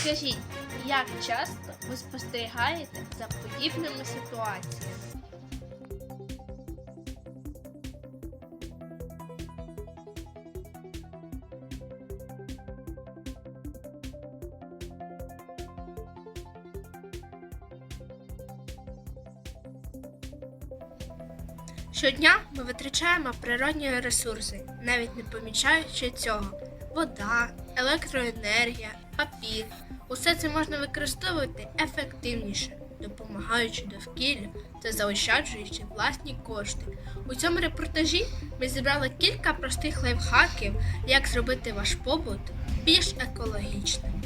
Скажіть, як часто ви спостерігаєте за подібними ситуаціями? Щодня ми витрачаємо природні ресурси, навіть не помічаючи цього. Вода, електроенергія, папір. Усе це можна використовувати ефективніше, допомагаючи довкіллю та заощаджуючи власні кошти. У цьому репортажі ми зібрали кілька простих лайфхаків, як зробити ваш побут більш екологічним.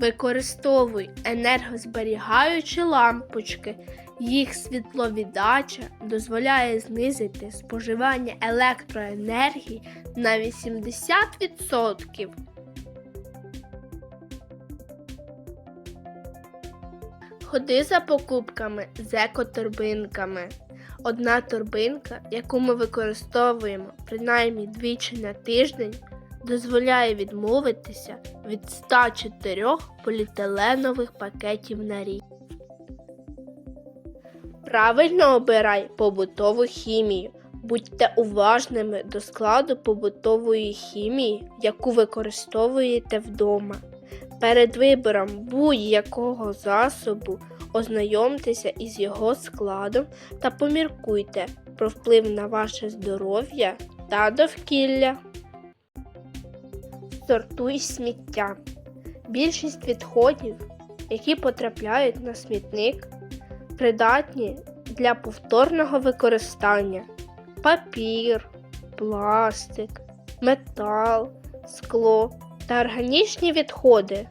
Використовуй енергозберігаючі лампочки. Їх світловіддача дозволяє знизити споживання електроенергії на 80%. Ходи за покупками з екоторбинками. Одна торбинка, яку ми використовуємо принаймні двічі на тиждень, дозволяє відмовитися від 104 поліетиленових пакетів на рік. Правильно обирай побутову хімію. Будьте уважними до складу побутової хімії, яку використовуєте вдома. Перед вибором будь-якого засобу ознайомтеся із його складом та поміркуйте про вплив на ваше здоров'я та довкілля. Сортуй сміття. Більшість відходів, які потрапляють на смітник, придатні для повторного використання: папір, пластик, метал, скло та органічні відходи.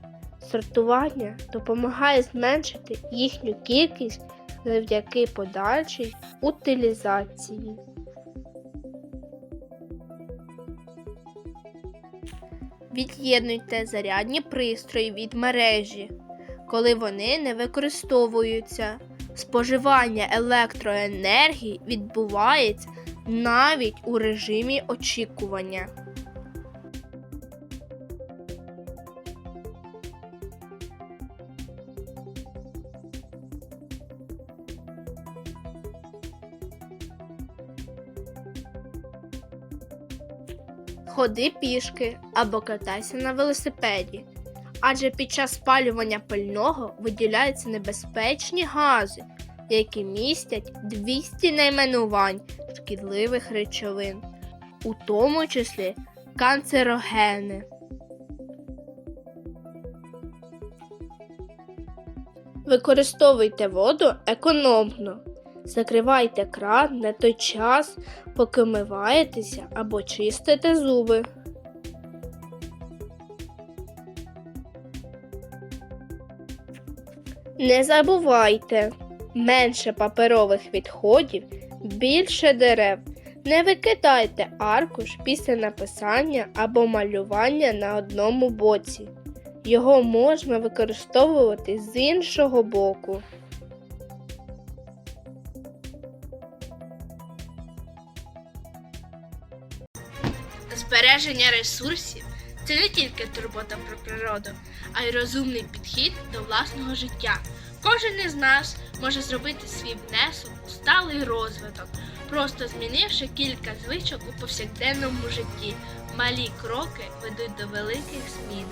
Сортування допомагає зменшити їхню кількість завдяки подальшій утилізації. Від'єднуйте зарядні пристрої від мережі, коли вони не використовуються. Споживання електроенергії відбувається навіть у режимі очікування. Ходи пішки або катайся на велосипеді. Адже під час спалювання пального виділяються небезпечні гази, які містять 200 найменувань шкідливих речовин, у тому числі канцерогени. Використовуйте воду економно. Закривайте кран на той час, поки вмиваєтеся або чистите зуби. Не забувайте, менше паперових відходів, більше дерев. Не викидайте аркуш після написання або малювання на одному боці. Його можна використовувати з іншого боку. Збереження ресурсів це не тільки турбота про природу, а й розумний підхід до власного життя. Кожен із нас може зробити свій внесок у сталий розвиток, просто змінивши кілька звичок у повсякденному житті. Малі кроки ведуть до великих змін.